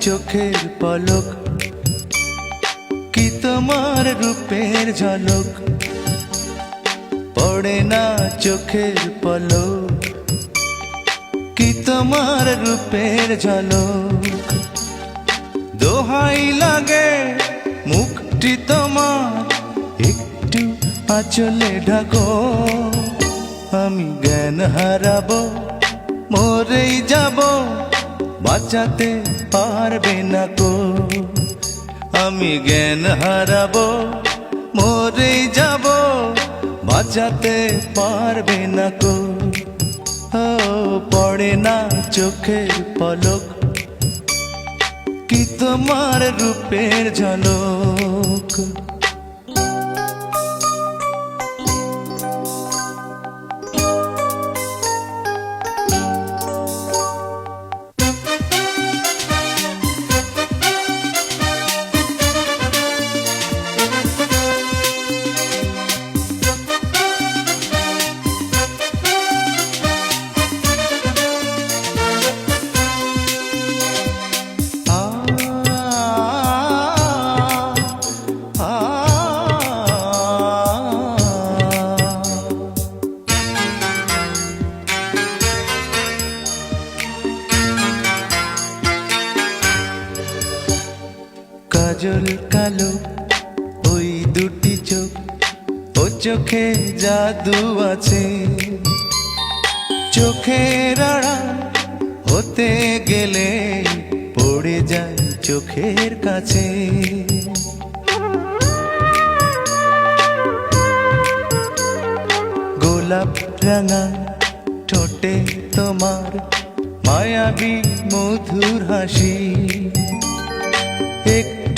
চোখের পলক। কি তোমার রূপের ঝলক? পড়ে না চোখের পলক। কি তোমার রূপের ঝলক? দোহাই লাগে মুখটি তোমার, একটু আচলে ঢাকো। আমি জ্ঞান হারাবো, মরেই যাব। বাঁচাতে পারবে না কো আমি জ্ঞান হারাবো মরে যাব, বাঁচাতে পারবে না কো পড়ে না চোখের পলক, কি তোমার রূপের ঝলক। কাজল কালো, ওই দুটি চোখ, ও চোখে জাদু আছে। চোখের আড়াল হতে গেলে পড়ে যায় চোখের কাছে। গোলাপ রাঙা ঠোঁটে তোমার মায়াবী মধুর হাসি।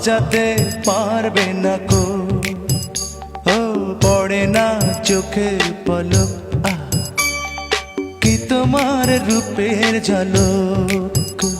বাঁচাতে পারবে না কো। ও পড়ে না চোখে পলক। কি তোমার রূপের ঝলক?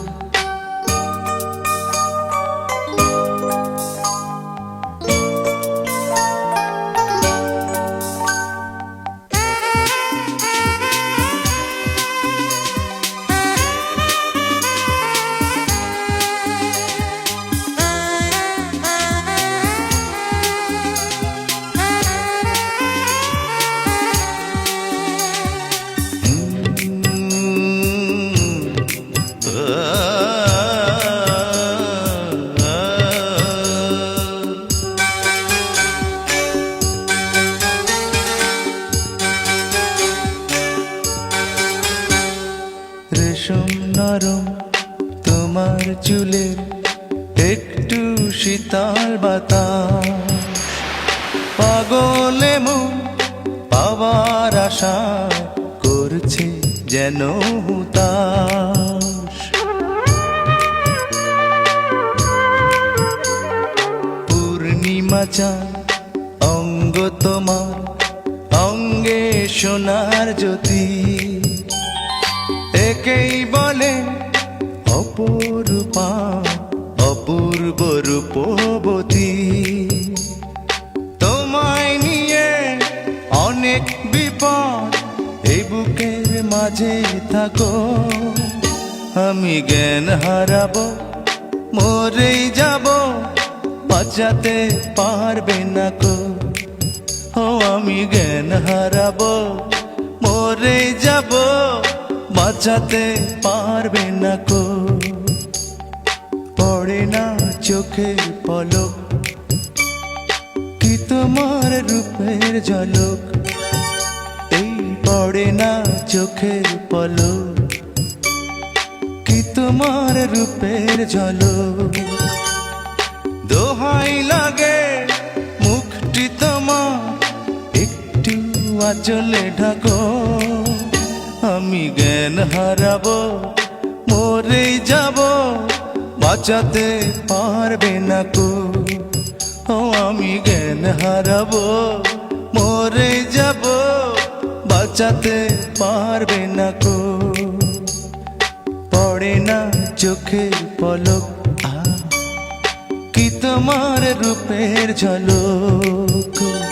নরম তোমার চুলের একটু শীতল বাতাস। পাগলে মন পাওয়ার আশা করছে যেন হুতাশ। পূর্ণিমা অঙ্গ তোমার, অঙ্গে সোনার জ্যোতি। একেই বলে, অপরূপা, অপূর্ব রূপবতী। তোমায় নিয়ে অনেক বিপদ এই বুকের মাঝে থাকো। আমি জ্ঞান হারাব, মরেই যাব, বাঁচাতে পারবে না কো। ও, আমি জ্ঞান হারাব মরে যাব। বাঁচাতে পারবে না কো। পড়ে না চোখে পলক। কি তোমার রূপের ঝলক? এই পড়ে না চোখের পলক। কি তোমার রূপের ঝলক? দোহাই লাগে মুখটি তোমার, একটু আচলে ঢাকো। আমি জ্ঞান হারাব মরে যাব, বাঁচাতে পারবে না কো। ও, আমি জ্ঞান হারাব মরে যাব, বাঁচাতে পারবে না কো। পড়ে না চোখে পলক কি তোমার রূপের ঝলক?